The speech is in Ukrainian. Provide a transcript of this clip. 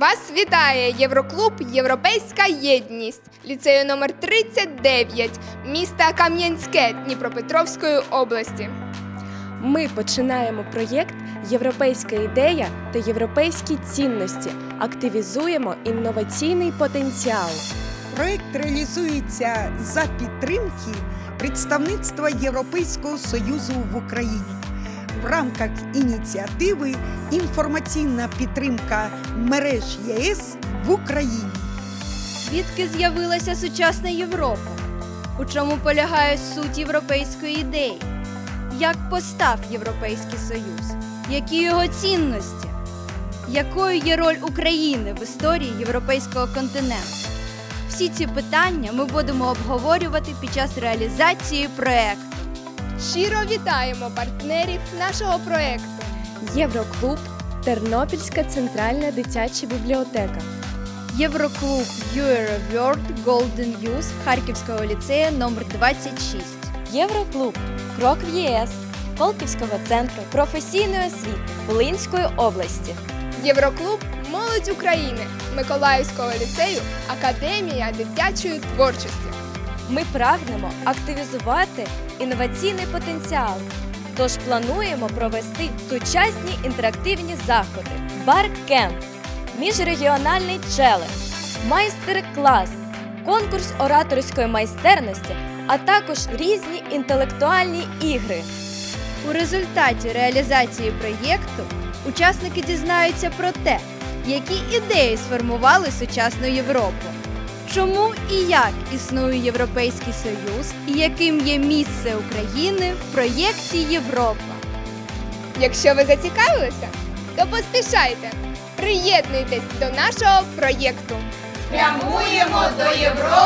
Вас вітає Євроклуб Європейська єдність ліцею номер 39 міста Кам'янське Дніпропетровської області. Ми починаємо проєкт Європейська ідея та європейські цінності. Активізуємо інноваційний потенціал. Проект реалізується за підтримки представництва Європейського Союзу в Україні в рамках ініціативи Інформаційна підтримка мереж ЄС в Україні. Звідки з'явилася сучасна Європа? У чому полягає суть європейської ідеї? Як постав Європейський Союз? Які його цінності? Якою є роль України в історії європейського континенту? Всі ці питання ми будемо обговорювати під час реалізації проекту. Щиро вітаємо партнерів нашого проекту. Євроклуб Тернопільська центральна дитяча бібліотека. Євроклуб World Golden Youth Харківського ліцею номер 26 Євроклуб Крок в ЄС Колківського центру професійної освіти Волинської області. Євроклуб Молодь України Миколаївського ліцею Академія дитячої творчості. Ми прагнемо активізувати інноваційний потенціал. Тож плануємо провести сучасні інтерактивні заходи, бар-кемп, міжрегіональний челендж, майстер-клас, конкурс ораторської майстерності, а також різні інтелектуальні ігри. У результаті реалізації проєкту учасники дізнаються про те, які ідеї сформували сучасну Європу, чому і як існує Європейський Союз і яким є місце України в проєкті Європа. Якщо ви зацікавилися, то поспішайте, приєднуйтесь до нашого проєкту. Прямуємо до Європи!